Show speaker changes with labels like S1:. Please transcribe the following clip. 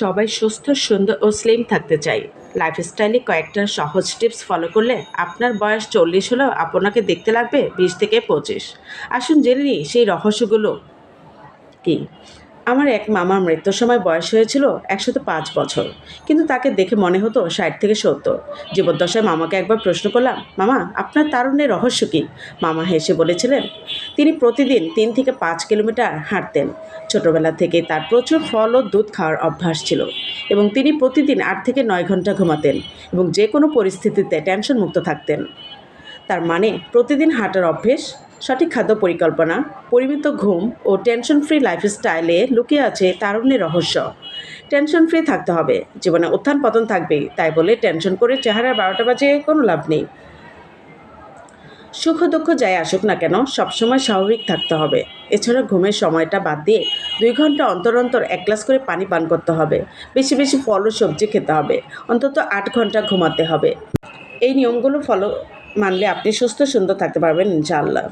S1: সবাই সুস্থ, সুন্দর ও স্লিম থাকতে চাই। লাইফস্টাইলে কয়েকটা সহজ টিপস ফলো করলে আপনার বয়স চল্লিশ হলেও আপনাকে দেখতে লাগবে বিশ থেকে পঁচিশ। আসুন জেনে নিই সেই রহস্যগুলো কি। আমার এক মামার মৃত্যুর সময় বয়স হয়েছিল একশত পাঁচ বছর, কিন্তু তাকে দেখে মনে হতো ষাট থেকে সত্তর। জীবদ্দশায় মামাকে একবার প্রশ্ন করলাম, মামা, আপনার তারুণ্যের রহস্য কী? মামা হেসে বলেছিলেন তিনি প্রতিদিন তিন থেকে পাঁচ কিলোমিটার হাঁটতেন। ছোটবেলা থেকে তার প্রচুর ফল ও দুধ খাওয়ার অভ্যাস ছিল এবং তিনি প্রতিদিন আট থেকে নয় ঘণ্টা ঘুমাতেন এবং যে কোনো পরিস্থিতিতে টেনশন মুক্ত থাকতেন। তার মানে প্রতিদিন হাঁটার অভ্যেস, সঠিক খাদ্য পরিকল্পনা, পরিমিত ঘুম ও টেনশন ফ্রি লাইফস্টাইলে লুকিয়ে আছে তারুণ্যের রহস্য। টেনশন ফ্রি থাকতে হবে, জীবনে উত্থান পতন থাকবেই, তাই বলে টেনশন করে চেহারা বারোটা বাজে কোনো লাভ নেই। সুখ দুঃখ যাই আসুক না কেন, সবসময় স্বাভাবিক থাকতে হবে। এছাড়া ঘুমের সময়টা বাদ দিয়ে দুই ঘণ্টা অন্তর অন্তর এক গ্লাস করে পানি পান করতে হবে। বেশি বেশি ফল ও সবজি খেতে হবে। অন্তত আট ঘণ্টা ঘুমাতে হবে। এই নিয়মগুলো ফলো মানলে আপনি সুস্থ সুন্দর থাকতে পারবেন ইনশাআল্লাহ।